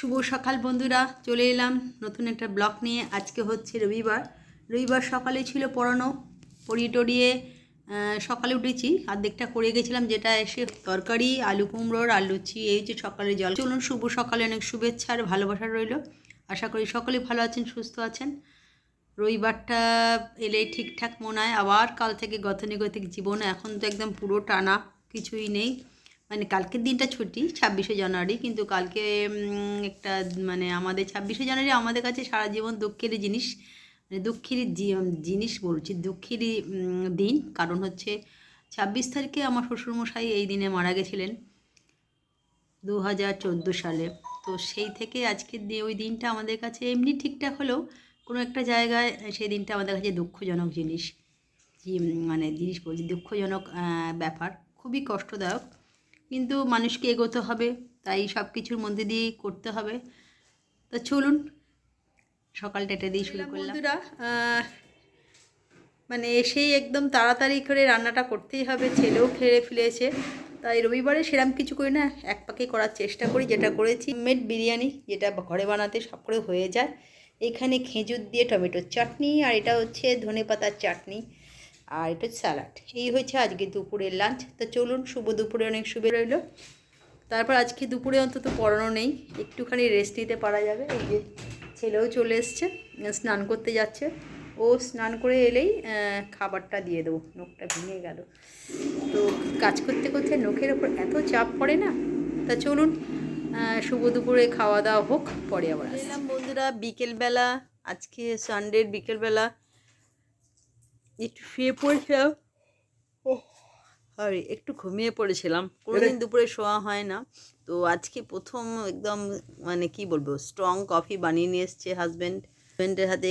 শুভ সকাল বন্ধুরা, চলে এলাম নতুন একটা ব্লগ নিয়ে। আজকে হচ্ছে রবিবার। রবিবার সকালে ছিল পড়ানো, পড়িয়ে টড়িয়ে সকালে উঠেছি। অর্ধেকটা করে গেছিলাম, যেটা এসে তরকারি, আলু কুমড়োর, আর লুচি। এই যে সকালে জল। চলুন, শুভ সকালে অনেক শুভেচ্ছা আর ভালোবাসা রইল। আশা করি সকলে ভালো আছেন, সুস্থ আছেন। রবিবারটা এলে ঠিকঠাক মনে হয়। আবার কাল থেকে গতানুগতিক জীবন। এখন তো একদম পুরো টানা, কিছুই নেই। মানে কালকের দিনটা ছুটি, ছাব্বিশে জানুয়ারি, কিন্তু কালকে একটা মানে আমাদের ছাব্বিশে জানুয়ারি আমাদের কাছে সারা জীবন দুঃখেরই জিনিস। মানে দুঃখেরই জিনিস বলছি, দুঃখেরই দিন। কারণ হচ্ছে ছাব্বিশ তারিখে আমার শ্বশুরমশাই এই দিনে মারা গেছিলেন দু হাজার চোদ্দ সালে। তো সেই থেকে আজকের দিয়ে ওই দিনটা আমাদের কাছে এমনি ঠিকঠাক হলেও কোনো একটা জায়গায় সেই দিনটা আমাদের কাছে দুঃখজনক জিনিস। মানে জিনিস বলছি, দুঃখজনক ব্যাপার। খুবই কষ্টদায়ক। কিন্তু মানুষকে এগোতে হবে তাই সব কিছুর মধ্যে দিয়েই করতে হবে। তো চলুন সকালটা এটা দিয়ে শুরু করলাম। বন্ধুরা মানে এসেই একদম তাড়াতাড়ি করে রান্নাটা করতেই হবে ছেলেও খেয়ে ফেলেছে। তাই রবিবারে সেরম কিছু করি না এক পাকে করার চেষ্টা করি যেটা করেছি মেড বিরিয়ানি যেটা ঘরে বানাতে সব করে হয়ে যায়। এখানে খেজুর দিয়ে টমেটোর চাটনি আর এটা হচ্ছে ধনে পাতার চাটনি। আর এটা স্যালাড। এই হয়েছে আজকে দুপুরের লাঞ্চ। তো চলুন, শুভ দুপুরে অনেক শুভে রইল। তারপর আজকে দুপুরে অন্তত পড়ানো নেই। একটুখানি রেস্ট নিতে পারা যাবে। এই যে ছেলেও চলে এসছে, স্নান করতে যাচ্ছে। ও স্নান করে এলেই খাবারটা দিয়ে দেবো। নখটা ভেঙে গেল। তো কাজ করতে করতে নখের ওপর এত চাপ পড়ে না? তা চলুন শুভ দুপুরে খাওয়া দাওয়া হোক, পরে আবার বন্ধুরা, বিকেলবেলা, আজকে সানডের বিকেলবেলা একটু শুয়ে পড়ছিলাম সরি একটু ঘুমিয়ে পড়েছিলাম। কোনোদিন দুপুরে শোয়া হয় না। তো আজকে প্রথম একদম মানে কি বলব স্ট্রং কফি বানিয়ে নিয়ে এসছে হাজব্যান্ড হাজব্যান্ডের হাতে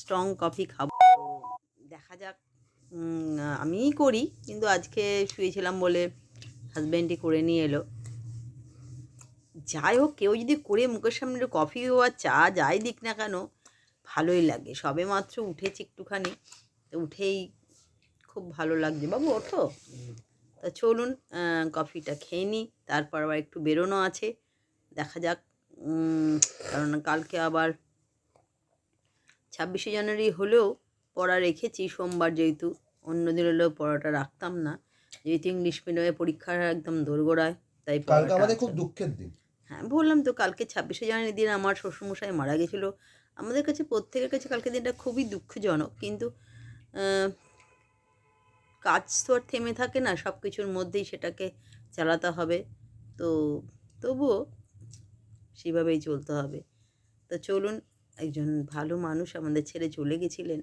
স্ট্রং কফি খাব। দেখা যাক আমিই করি কিন্তু আজকে শুয়েছিলাম বলে হাজব্যান্ডই করে নিয়ে এলো। যাই হোক কেউ যদি করে মুখের সামনে কফি বা চা যাই দিক না কেন ভালোই লাগে। সবে মাত্র উঠেছি একটুখানি। উঠেই খুব ভালো লাগছে। বাবু ওঠো। তা চলুন কফিটা খেয়ে নিই তারপর আবার একটু বেরোনো আছে। দেখা যাক কারণ কালকে আবার ছাব্বিশে জানুয়ারি হলেও পড়া রেখেছি সোমবার যেহেতু অন্য দিন হলেও পড়াটা রাখতাম না। যেহেতু ইংলিশ মিডিয়ামে পরীক্ষার একদম দোরগোড়ায় তাই কালকে আমাদের খুব দুঃখের দিন। হ্যাঁ বললাম তো কালকে ছাব্বিশে জানুয়ারি দিন আমার শ্বশুরমশাই মারা গেছিল। আমাদের কাছে প্রত্যেকের কাছে কালকে দিনটা খুবই দুঃখজনক কিন্তু কাজ তো আর থেমে থাকে না সব কিছুর মধ্যেই সেটাকে চালাতে হবে। তো তবুও সেভাবেই চলতে হবে। তো চলুন, একজন ভালো মানুষ আমাদের ছেড়ে চলে গেছিলেন।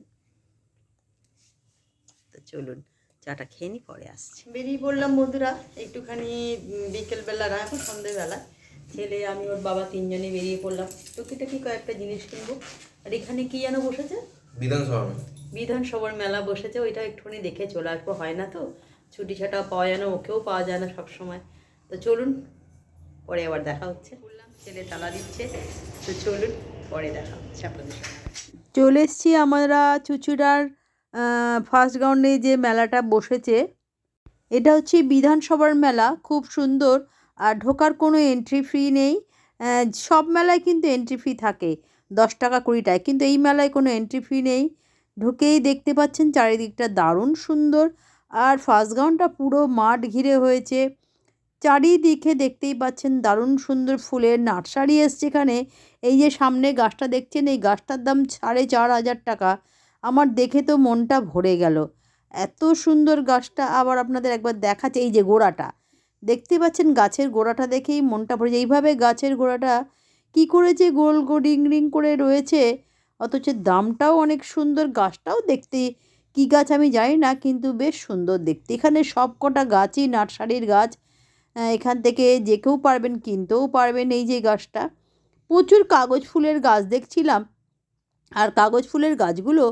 তো চলুন, চাটা খেয়ে নি, পরে আসছি। বেরিয়ে পড়লাম বন্ধুরা, একটুখানি বিকেলবেলা না, এখন সন্ধেবেলা ছেলে, আমি, ওর বাবা তিনজনে বেরিয়ে পড়লাম। টুকিটাকি কয়েকটা জিনিস কিনবো। আর এখানে কি যেন বসেছে? বিধানসভা বিধানসভার মেলা বসেছে ওইটা একটুখানি দেখে চলে আসব হয় না তো? ছুটি ছাটা পাওয়া যায় না ওকেও পাওয়া যায় না সব সময় তো চলুন পরে আবার দেখা হচ্ছে। বললাম ছেলে তালা দিচ্ছে তো চলুন পরে দেখা হচ্ছে আপনাদের সঙ্গে চলে এসছি আমরা চুচুড়ার ফার্স্ট গ্রাউন্ডে যে মেলাটা বসেছে। এটা হচ্ছে বিধানসভার মেলা খুব সুন্দর। আর ঢোকার কোনো এন্ট্রি ফি নেই। সব মেলায় কিন্তু এন্ট্রি ফি থাকে। দশ টাকা কুড়ি টাকা। কিন্তু এই মেলায় কোনো এন্ট্রি ফি নেই। ঢুকেই দেখতে পাচ্ছেন চারিদিকটা দারুণ সুন্দর। আর ফার্স্ট গ্রাউন্ডটা পুরো মাঠ ঘিরে হয়েছে। চারিদিকে দেখতেই পাচ্ছেন দারুণ সুন্দর ফুলের নার্সারি এসছে এখানে। এই যে সামনে গাছটা দেখছেন, এই গাছটার দাম সাড়ে চার হাজার টাকা। আমার দেখে তো মনটা ভরে গেল। এত সুন্দর গাছটা আবার আপনাদের একবার দেখাচ্ছে। এই যে গোড়াটা। দেখতে পাচ্ছেন গাছের গোড়াটা দেখেই মনটা ভরে যায়। এইভাবে গাছের গোড়াটা কি করে যে গোল, গো, রিং করে রয়েছে, অথচ দামটাও অনেক সুন্দর, গাছটাও দেখতে কী গাছ আমি জানি না, কিন্তু বেশ সুন্দর দেখতে। এখানে সব কটা গাছই নার্সারির গাছ এখান থেকে যে কেউ পারবেন কিনতেও পারবেন এই যে গাছটা। প্রচুর কাগজ ফুলের গাছ দেখছিলাম, আর কাগজ ফুলের গাছগুলো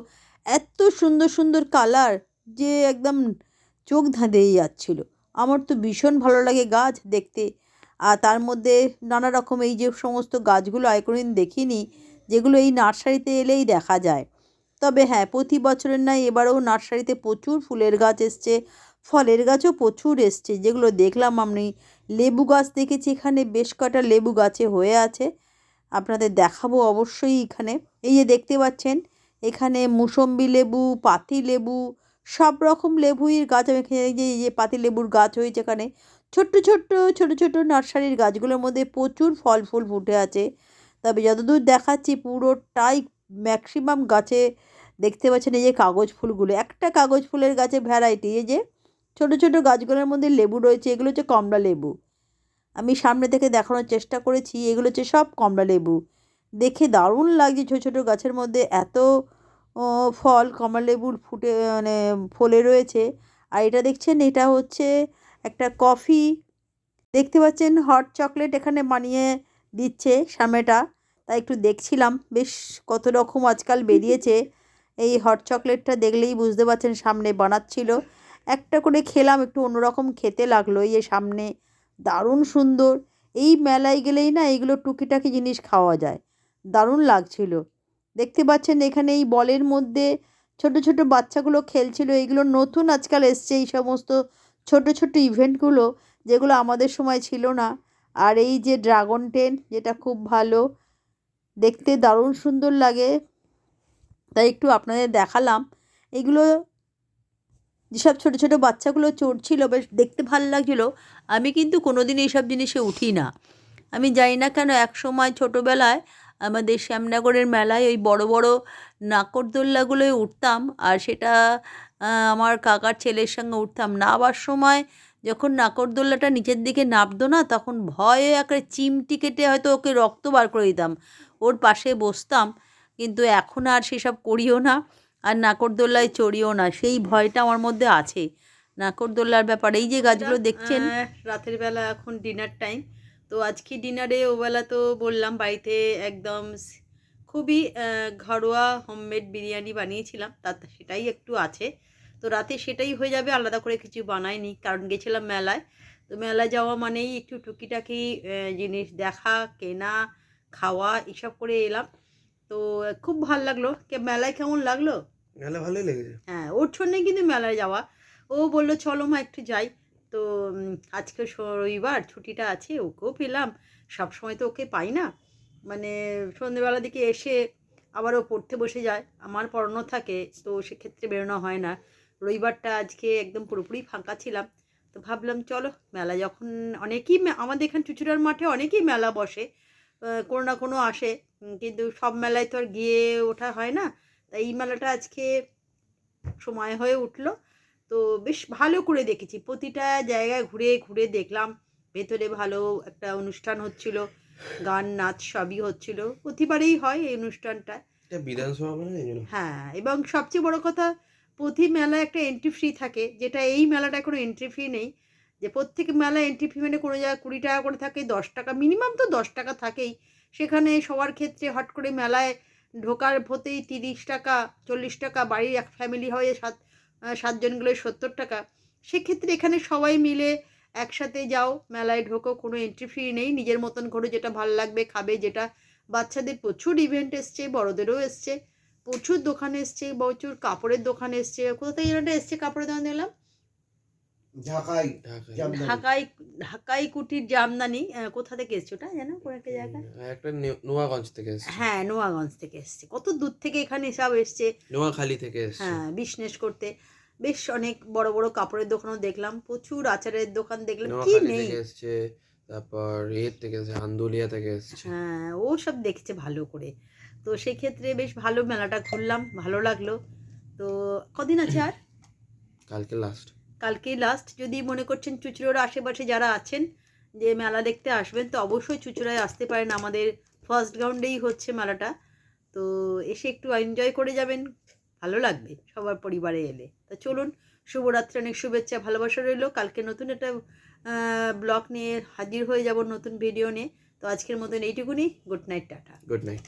এত সুন্দর সুন্দর কালার যে একদম চোখ ধাঁধিয়ে যাচ্ছিল। আমার তো ভীষণ ভালো লাগে গাছ দেখতে। আর তার মধ্যে নানা রকম এই যে সমস্ত গাছগুলো আয় কোনোদিন দেখিনি, যেগুলো এই নার্সারিতে এলেই দেখা যায়। তবে হ্যাঁ প্রতি বছরের নয় এবারেও নার্সারিতে প্রচুর ফুলের গাছ এসছে, ফলের গাছও প্রচুর এসছে, যেগুলো দেখলাম আমি। লেবু গাছ দেখেছি এখানে, বেশ কটা লেবু গাছে হয়ে আছে। আপনাদের দেখাবো অবশ্যই এখানে। এই যে দেখতে পাচ্ছেন, এখানে মুসম্বি লেবু, পাতি লেবু, সব রকম লেবুই গাছ আমি এখানে যে, এই যে পাতি লেবুর গাছ হয়েছে এখানে। ছোট্ট ছোট্ট, ছোট ছোট নার্সারির গাছগুলোর মধ্যে প্রচুর ফল, ফুল ফুটে আছে। তবে যতদূর দেখাচ্ছি পুরোটাই ম্যাক্সিমাম গাছে দেখতে পাচ্ছেন এই যে কাগজ ফুলগুলো। একটা কাগজ ফুলের গাছে ভ্যারাইটি এই যে ছোট ছোট গাছগুলোর মধ্যে লেবু রয়েছে, এগুলো হচ্ছে কমলা লেবু। আমি সামনে থেকে দেখানোর চেষ্টা করেছি, এগুলো হচ্ছে সব কমলা লেবু। দেখে দারুণ লাগছে ছোটো ছোটো গাছের মধ্যে এত ফল, কমলা লেবুর ফুটে মানে ফলে রয়েছে। আর এটা দেখছেন, এটা হচ্ছে একটা কফি, দেখতে পাচ্ছেন হট চকলেট এখানে বানিয়ে দিচ্ছে সামনেটা তাই একটু দেখছিলাম, বেশ কত রকম আজকাল বেরিয়েছে। এই হট চকলেটটা দেখলেই বুঝতে পারছেন সামনে বানাচ্ছিল। একটা করে খেলাম, একটু অন্যরকম খেতে লাগল। এই সামনে দারুণ সুন্দর। এই মেলায় গেলেই না এইগুলো টুকিটাকি জিনিস খাওয়া যায়। দারুণ লাগছিল। দেখতে পাচ্ছেন এখানে এই বলের মধ্যে ছোট ছোট বাচ্চাগুলো খেলছিল। এইগুলো নতুন আজকাল এসছে এই সমস্ত ছোট ছোট ইভেন্টগুলো যেগুলো আমাদের সময় ছিল না। আর এই যে ড্রাগন টেন যেটা খুব ভালো, দেখতে দারুণ সুন্দর লাগে। তাই একটু আপনাদের দেখালাম। এগুলো যেসব ছোটো ছোটো বাচ্চাগুলো চড়ছিল, বেশ দেখতে ভালো লাগছিল। আমি কিন্তু কোনো দিন এইসব জিনিসে উঠি না। আমি জানি না কেন, এক সময় ছোটোবেলায় আমাদের শ্যামনগরের মেলায় ওই বড় বড় নাকরদোল্লাগুলোয় উঠতাম আর সেটা আমার কাকার ছেলের সঙ্গে উঠতাম। নাবার সময় যখন নাকরদোল্লাটা নিচের দিকে নামতো না তখন ভয়ে একটা চিমটি কেটে হয়তো ওকে রক্ত বার করে দিতাম। ওর পাশে বসতাম কিন্তু এখন আর সেসব করিও না আর নাকরদোল্লায় চড়িও না। সেই ভয়টা আমার মধ্যে আছে। নাকরদোল্লার ব্যাপারে এই যে গাছগুলো দেখছেন। রাতের বেলা এখন ডিনার টাইম তো আজকে ডিনারে ওবেলা তো বললাম বাড়িতে একদম খুবই ঘরোয়া হোমমেড বিরিয়ানি বানিয়েছিলাম তা সেটাই একটু আছে। তো রাতে সেটাই হয়ে যাবে আলাদা করে কিছু বানাইনি কারণ গেছিলাম মেলায়। তো মেলায় যাওয়া মানেই একটু টুকিটাকি জিনিস দেখা কেনা খাওয়া এসব করে এলাম। তো খুব ভালো লাগল। কে মেলায় কেমন লাগল? মেলা ভালোই লেগেছে। হ্যাঁ ওর জন্যই কিন্তু মেলায় যাওয়া। ও বলল চলো মা একটু যাই। তো আজকে রবিবার ছুটিটা আছে ওকেও পেলাম। সব সময় তো ওকে পাই না। মানে সন্ধেবেলা দিকে এসে আবারও পড়তে বসে যায়। আমার পড়ানো থাকে, তো সেক্ষেত্রে বেরোনো হয় না। রবিবারটা আজকে একদম পুরোপুরি ফাঁকা ছিলাম। তো ভাবলাম, চলো, মেলা যখন অনেকেই আমাদের এখানে চুচুড়ার মাঠে অনেকেই মেলা বসে কোনো না কোনো আসে। কিন্তু সব মেলায় তো আর গিয়ে ওঠা হয় না। তাই এই মেলাটা আজকে সময় হয়ে উঠল। তো বেশ ভালো করে দেখেছি। প্রতিটা জায়গায় ঘুরে ঘুরে দেখলাম। ভেতরে ভালো একটা অনুষ্ঠান হচ্ছিল। গান নাচ সবই হচ্ছিল। প্রতিবারেই হয় এই অনুষ্ঠানটা। বিধানসভা মানে হ্যাঁ এবং সবচেয়ে বড় কথা প্রতি মেলায় একটা এন্ট্রি ফ্রি থাকে যেটা এই মেলাটা কোনো এন্ট্রি ফি নেই। যে প্রত্যেক মেলায় এন্ট্রি ফি মানে কোনো জায়গায় কুড়ি টাকা করে থাকে দশ টাকা মিনিমাম তো দশ টাকা থাকেই। সেখানে সবার ক্ষেত্রে হট করে মেলায় ঢোকার হতেই তিরিশ টাকা চল্লিশ টাকা বাড়ির এক ফ্যামিলি হয়ে সাত আহ, সাতজনগুলো সত্তর টাকা। সেক্ষেত্রে এখানে সবাই মিলে একসাথে যাও মেলায় ঢোকো কোনো এন্ট্রি ফি নেই। নিজের মতন করে যেটা ভালো লাগবে খাবে যেটা বাচ্চাদের প্রচুর ইভেন্ট এসছে বড়দেরও এসছে প্রচুর দোকান এসছে প্রচুর কাপড়ের দোকান এসছে। কোথা থেকে এটা এসছে কাপড়ের দোকান দেখলাম? ঢাকায় ঢাকায় ঢাকাই ঢাকাই কুটির জামদানি। কোথা থেকে এসছে ওটা জানো কোন একটা জায়গা? একটা নোয়াগঞ্জ থেকে এসছে। হ্যাঁ নোয়াগঞ্জ থেকে এসছে। কত দূর থেকে এখানে সব এসছে। নোয়াখালী থেকে এসছে। হ্যাঁ বিজনেস করতে। বেশ অনেক বড় বড় কাপড়ের দোকানও দেখলাম প্রচুর আচারের দোকান দেখলাম কি নেই? এসছে তারপর এর থেকে এসছে আন্দুলিয়া থেকে এসছে। হ্যাঁ ও সব দেখছে ভালো করে। তো সেই ক্ষেত্রে বেশ ভালো মেলাটা ঘুরলাম ভালো লাগল। তো কদিন আছে আর? কালকে লাস্ট কালকেই লাস্ট যদি মনে করছেন চুচুড়োর আশেপাশে যারা আছেন যে মেলা দেখতে আসবেন তো অবশ্যই চুচুড়ায় আসতে পারেন আমাদের ফার্স্ট গ্রাউন্ডেই হচ্ছে মেলাটা। তো এসে একটু এনজয় করে যাবেন। ভালো লাগবে সবার পরিবারে এলে। তা চলুন, শুভরাত্রি, অনেক শুভেচ্ছা, ভালোবাসা রইল। কালকে নতুন একটা ব্লগ নিয়ে হাজির হয়ে যাব নতুন ভিডিও নিয়ে। তো আজকের মতন এইটুকুনি। Good night tata good night